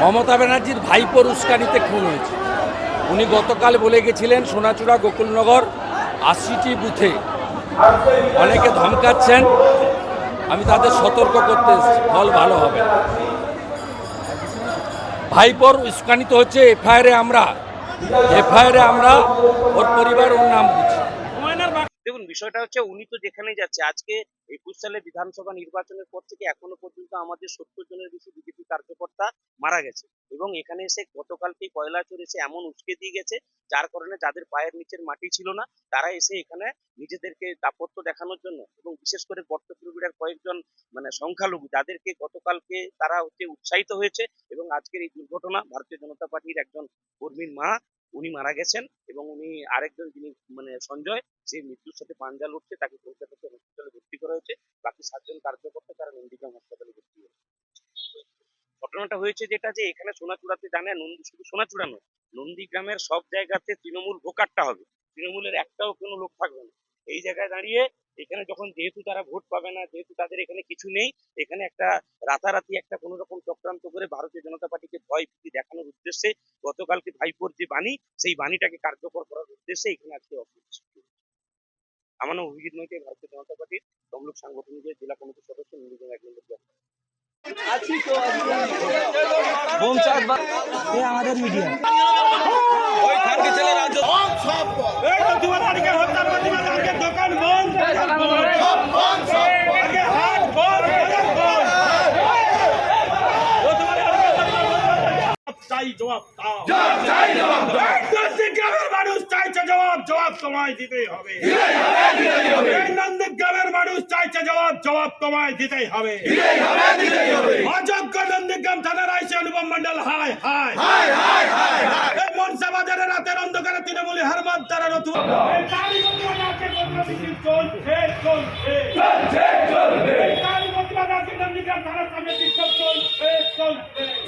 মমতা ব্যানার্জির ভাইপোর উস্কানিতে খুন হয়েছে। উনি গতকাল বলে গেছিলেন, সোনাচূড়া গোকুলনগর আশিটি বুথে অনেকে ধমকাচ্ছেন, আমি তাদের সতর্ক করতে ফল ভালো হবে। ভাইপোর উস্কানিত হচ্ছে এফআইআরে আমরা। এফআইআরে আমরা ওর পরিবার ওর নাম দেখুন, বিষয়টা হচ্ছে উনি তো যেখানে যাচ্ছে, আজকে একুশ সালে বিধানসভা নির্বাচনের পর থেকে এখনও পর্যন্ত আমাদের সত্তর জনের বেশি বিজেপি কার্যকর্তা মারা গেছে। এবং এখানে এসে গতকালকে কয়লাচর এসে এমন উস্কে দিয়ে গেছে, যার কারণে যাদের পায়ের নিচের মাটি ছিল না, তারা এসে এখানে নিজেদেরকে দাপত্য দেখানোর জন্য এবং বিশেষ করে বট্টপ্রবীরের কয়েকজন মানে সংখ্যালঘু, যাদেরকে গতকালকে তারা হচ্ছে উৎসাহিত হয়েছে এবং আজকের এই দুর্ঘটনা ভারতীয় জনতা পার্টির একজন কর্মীর মা, উনি মারা গেছেন। এবং উনি আরেকজন যিনি মানে সঞ্জয় সে মৃত্যুর সাথে পাঞ্জা লড়ছে, তাকে কলকাতাতে হসপিটালে ভর্তি করা হয়েছে। বাকি সাতজন কার্যকর্তা তারা নন্দীগ্রাম হাসপাতালে ভর্তি হয়েছে। ঘটনাটা হয়েছে যেটা যে, এখানে সোনাচূড়াতে জানে, নন্দী, শুধু সোনাচূড়া নয়, নন্দীগ্রামের সব জায়গাতে তৃণমূল ভোকারটা হবে। তৃণমূলের একটাও কোনো লোক থাকবে না। এই জায়গায় দাঁড়িয়ে এখানে যখন যেহেতু তারা ভোট পাবে না, যেহেতু তাদের এখানে কিছু নেই, এখানে একটা রাতারাতি একটা কোনো রকম চক্রান্ত করে ভারতীয় জনতা পার্টিকে ভয় ভীতি দেখানোর উদ্দেশ্যে গতকালকে ভাইপোর যে বাণী সেই বাণীটাকে কার্যকর করার উদ্দেশ্যে এখানে আজকে অফিস আমার নাম অভিজিৎ নৈতে ভারতীয় জনতা পার্টির তমলুক সাংগঠনিকের জেলা কমিটির সদস্য নীলগঞ্জ এক নম্বর। আমাদের মিডিয়া। চাই জবাব দাও। নন্দীগ্রামের মানুষ চাইছে জবাব জবাব তোমায় দিতেই হবে। নন্দীগ্রামের মানুষ চাইছে জবাব জবাব তোমায় দিতেই হবে। অযোগ্য নন্দীগ্রাম থানার আইসি অনুপম মন্ডল হায় হায়। এই মনসা বাজারে রাতের অন্ধকারে তৃণমূলী নতুন প্রতিবাদ আজকে কলকাতা চলছে চলছে।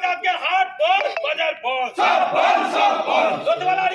आज़ाद के हाथ बंद बजर बंद सब बंद सब बंद लुधियाना